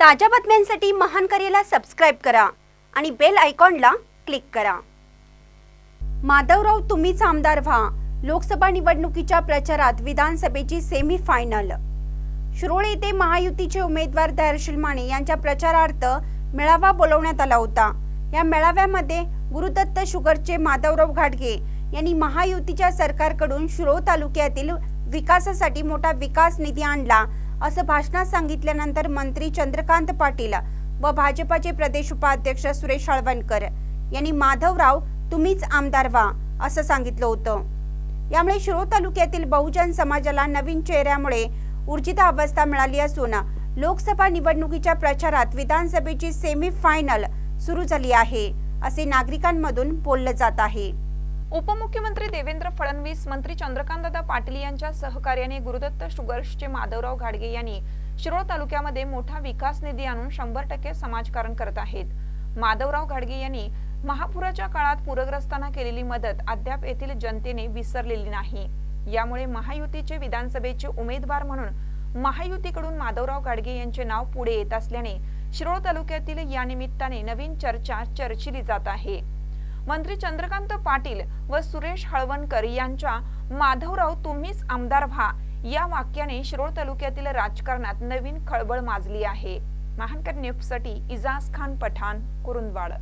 ताज्या बातम्यांसाठी महान करेला सबस्क्राईब करा आणि बेल आयकॉनला क्लिक करा. माधवराव तुम्हीच आमदार व्हा. लोकसभा निवडणुकीच्या प्रचारात विधानसभेची सेमी फायनल शिरोळ येथे महायुतीचे उमेदवार दयाशील माने यांच्या प्रचारार्थ मेळावा बोलवण्यात आला होता. या मेळाव्यामध्ये गुरुदत्त शुगरचे माधवराव घाटगे यांनी महायुतीच्या सरकारकडून शिरोळ तालुक्यातील विकासासाठी मोठा विकास निधी आणला. असं भाषणात सांगितल्यानंतर मंत्री चंद्रकांत पाटील व भाजपाचे प्रदेश उपाध्यक्ष सुरेश हळवणकर यांनी माधवराव तुम्हीच आमदार व्हा असं सांगितलं होतं. यामुळे शिरो तालुक्यातील बहुजन समाजाला नवीन चेहऱ्यामुळे ऊर्जित अवस्था मिळाली असून लोकसभा निवडणुकीच्या प्रचारात विधानसभेची सेमी फायनल सुरू झाली आहे असे नागरिकांमधून बोललं जात आहे. उपमुख्यमंत्री देवेंद्र फडणवीस मंत्री चंद्रकांतदादा पाटील यांच्या सहकार्याने गुरुदत्त शुगर्सचे माधवराव घाडगे यांनी शिरोळ तालुक्यामध्ये मोठा विकास निधी आणून शंभर टक्के समाजकारण करत आहेत. माधवराव घाडगे यांनी महापुराच्या काळात पूरग्रस्तांना केलेली मदत अद्याप येथील जनतेने विसरलेली नाही. यामुळे महायुतीचे विधानसभेचे उमेदवार म्हणून महायुतीकडून माधवराव घाडगे यांचे नाव पुढे येत असल्याने शिरोळ तालुक्यातील या निमित्ताने नवीन चर्चा चर्चिली जात आहे. मंत्री चंद्रकांत पाटील व सुरेश हळवणकर यांच्या माधवराव तुम्हीच आमदार व्हा या वाक्याने शिरोळ तालुक्यातील राजकारणात नवीन खळबळ माजली आहे. महानकर न्यूजसाठी इजाज खान पठाण कुरुंदवाड.